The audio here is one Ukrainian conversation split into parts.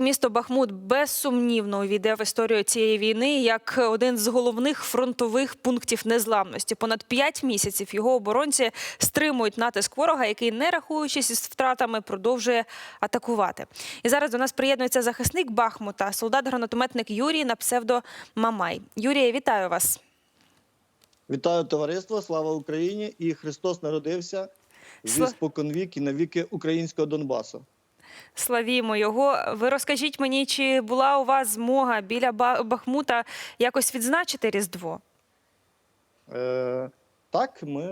Місто Бахмут безсумнівно увійде в історію цієї війни як один з головних фронтових пунктів незламності. Понад п'ять місяців його оборонці стримують натиск ворога, який, не рахуючись із втратами, продовжує атакувати. І зараз до нас приєднується захисник Бахмута, солдат-гранатометник Юрій на псевдо Мамай. Юрія, вітаю вас. Вітаю товариство, слава Україні! І Христос народився зі споконвік і навіки українського Донбасу. Славімо його. Ви розкажіть мені, чи була у вас змога біля Бахмута якось відзначити Різдво? Е, так, ми,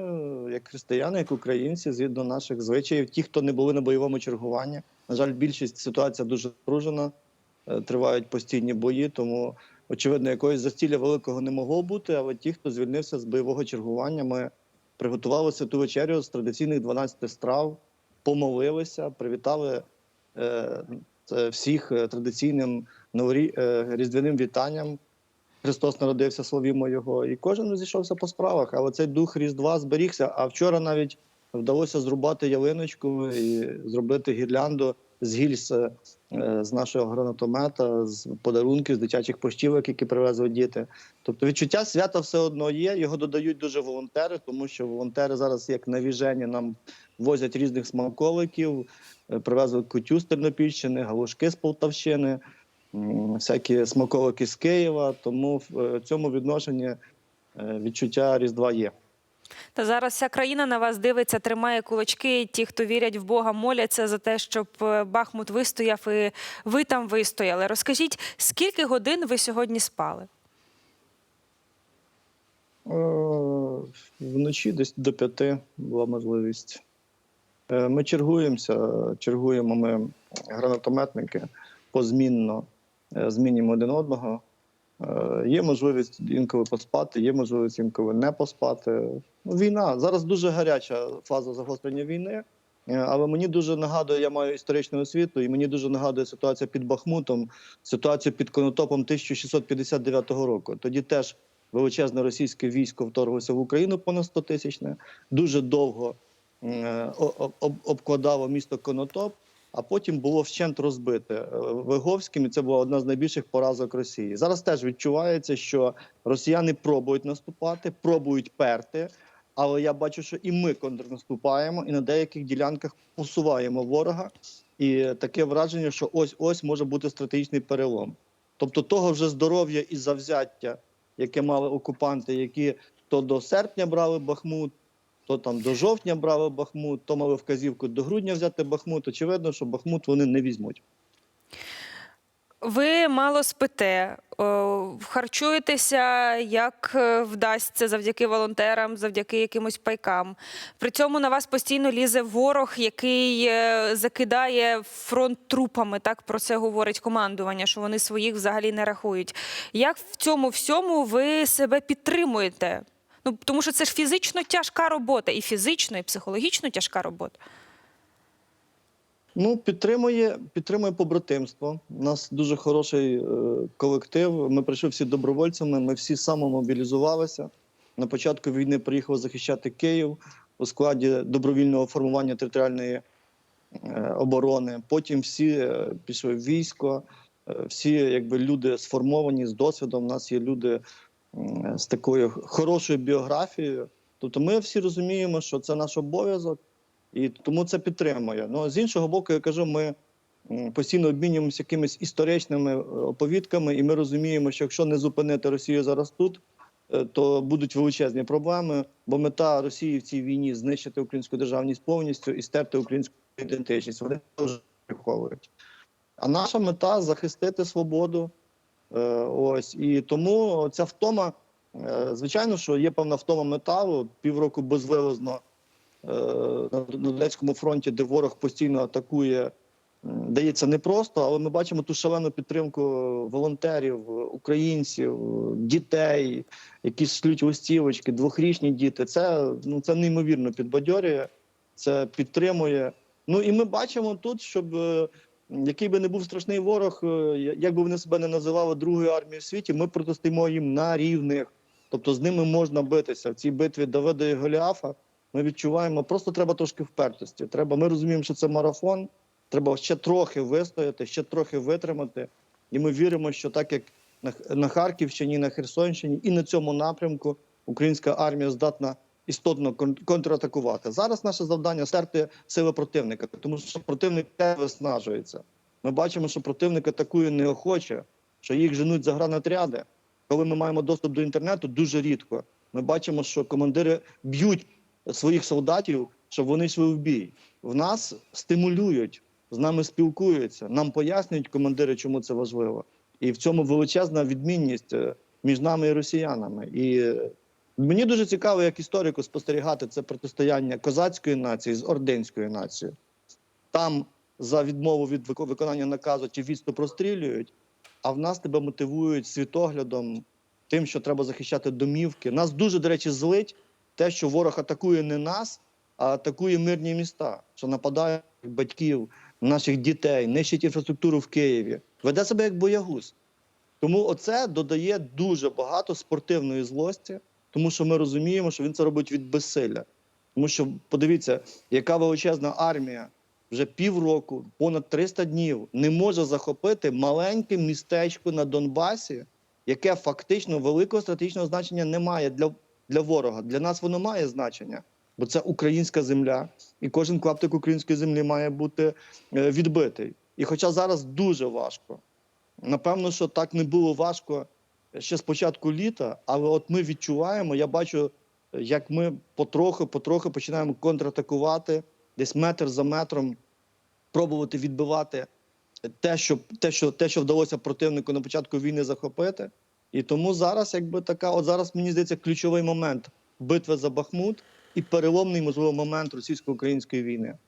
як християни, як українці, згідно наших звичаїв, ті, хто не були на бойовому чергуванні. На жаль, більшість ситуація дуже напружена, е, тривають постійні бої, тому очевидно, якогось застілля великого не могло бути. Але ті, хто звільнився з бойового чергування, ми приготували святу вечерю з традиційних 12 страв, помолилися, привітали всіх е, традиційним новорі... е, різдвяним вітанням. Христос народився, славімо його, і кожен розійшовся по справах. Але цей дух Різдва зберігся. А вчора навіть вдалося зрубати ялиночку і зробити гірлянду з гільз е, з нашого гранатомета, з подарунків, з дитячих поштівок, які привезли діти. Тобто відчуття свята все одно є. Його додають дуже волонтери, тому що волонтери зараз, як навіжені, нам возять різних смаколиків, е, привезли кутю з Тернопільщини, галушки з Полтавщини всякі смаколики з Києва. Тому в е, цьому відношенні відчуття Різдва є. Та зараз вся країна на вас дивиться, тримає кулачки. Ті, хто вірять в Бога, моляться за те, щоб е, Бахмут вистояв і ви там вистояли. Розкажіть, скільки годин ви сьогодні спали? Е, Вночі десь до п'яти була можливість. Е, Ми чергуємося, чергуємо ми гранатометники позмінно, змінюємо один одного. Е, Є можливість інколи поспати, є можливість інколи не поспати. Ну, війна зараз дуже гаряча фаза загострення війни. Е, Але мені дуже нагадує, я маю історичну освіту, і мені дуже нагадує ситуація під Бахмутом, ситуацію під Конотопом 1659 року. Тоді теж величезне російське військо вторглося в Україну понад 100 тисячне. Дуже довго е, обкладало місто Конотоп, а потім було вщент розбите е, Виговським. І це була одна з найбільших поразок Росії. Зараз теж відчувається, що росіяни пробують наступати, пробують перти. Але я бачу, що і ми контрнаступаємо, і на деяких ділянках посуваємо ворога. І таке враження, що ось ось може бути стратегічний перелом. Тобто, того вже здоров'я і завзяття, яке мали окупанти, які то до серпня брали Бахмут, то там до жовтня брали Бахмут, то мали вказівку до грудня взяти Бахмут. Очевидно, що Бахмут вони не візьмуть. Ви мало спите, харчуєтеся як е, вдасться завдяки волонтерам, завдяки якимось пайкам. При цьому на вас постійно лізе ворог, який е, закидає фронт трупами. Так про це говорить командування, що вони своїх взагалі не рахують. Як в цьому всьому ви себе підтримуєте? Ну тому що це ж фізично тяжка робота, і фізично, і психологічно тяжка робота. Ну, підтримує, підтримує побратимство. У нас дуже хороший е, колектив. Ми прийшли всі добровольцями. Ми всі самомобілізувалися. На початку війни приїхав захищати Київ у складі добровільного формування територіальної е, оборони. Потім всі е, пішли в військо. Всі, якби люди сформовані з досвідом. У нас є люди з такою хорошою біографією. Тобто, ми всі розуміємо, що це наш обов'язок. І тому це підтримує. Ну з іншого боку, я кажу, ми постійно обмінюємося якимись історичними е, оповідками, і ми розуміємо, що якщо не зупинити Росію зараз тут, е, то будуть величезні проблеми. Бо мета Росії в цій війні знищити українську державність повністю і стерти українську ідентичність. Вони вже приховують. А наша мета захистити свободу. Е, Ось і тому ця втома, е, звичайно, що є певна втома металу, півроку безвилазно е, на Донецькому фронті, де ворог постійно атакує, дається непросто, але ми бачимо ту шалену підтримку волонтерів, українців, дітей, які шлють листівочки, двохрічні діти. Це ну це неймовірно підбадьорює, це підтримує. Ну і ми бачимо тут, щоб який би не був страшний ворог, е, як би вони себе не називали другою армією в світі, ми протистоїмо їм на рівних. Тобто з ними можна битися в цій битві Давида і Голіафа. Ми відчуваємо, просто треба трошки впертості. Треба. Ми розуміємо, що це марафон, Треба ще трохи вистояти, ще трохи витримати. І ми віримо, що так як на Харківщині, на Херсонщині і на цьому напрямку українська армія здатна істотно кон- контратакувати. Зараз наше завдання стерти сили противника, тому що противник теж виснажується. Ми бачимо, що противник атакує неохоче, що їх женуть загранотряди. Коли ми маємо доступ до інтернету, дуже рідко. Ми бачимо, що командири б'ють своїх солдатів, щоб вони йшли в бій. В нас стимулюють, з нами спілкуються, нам пояснюють командири, чому це важливо. І в цьому величезна відмінність е, між нами і росіянами. І е, мені дуже цікаво, як історику спостерігати це протистояння козацької нації з орденською нацією. Там за відмову від виконання наказу чи відступ розстрілюють, а в нас тебе мотивують світоглядом, тим, що треба захищати домівки. Нас дуже, до речі, злить те, що ворог атакує не нас, а атакує мирні міста, що нападає батьків, наших дітей, нищить інфраструктуру в Києві, веде себе як боягуз. Тому оце додає дуже багато спортивної злості, тому що ми розуміємо, що він це робить від безсилля. Тому що подивіться, яка величезна армія вже півроку, понад 300 днів не може захопити маленьке містечко на Донбасі, яке фактично великого стратегічного значення не має для, для ворога. Для нас воно має значення, бо це українська земля, і кожен клаптик української землі має бути е, відбитий. І хоча зараз дуже важко, напевно, що так не було важко ще з початку літа, але от ми відчуваємо, я бачу, як ми потроху, потроху починаємо контратакувати, десь метр за метром пробувати відбивати те, що, те, що, те, що вдалося противнику на початку війни захопити. І тому зараз, якби така, от зараз мені здається, ключовий момент битви за Бахмут і переломний, можливо, момент російсько-української війни.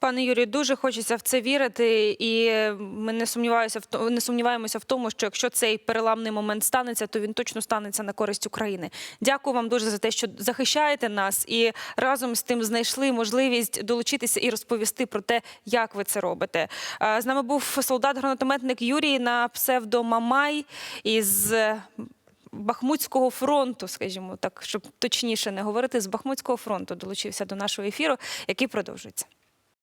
Пане Юрію, дуже хочеться в це вірити, і ми не сумніваюся в не сумніваємося в тому, що якщо цей переламний момент станеться, то він точно станеться на користь України. Дякую вам дуже за те, що захищаєте нас, і разом з тим знайшли можливість долучитися і розповісти про те, як ви це робите. З нами був солдат-гранатометник Юрій на псевдо Мамай із. Бахмутського фронту, скажімо так, щоб точніше не говорити, з Бахмутського фронту долучився до нашого ефіру, який продовжується.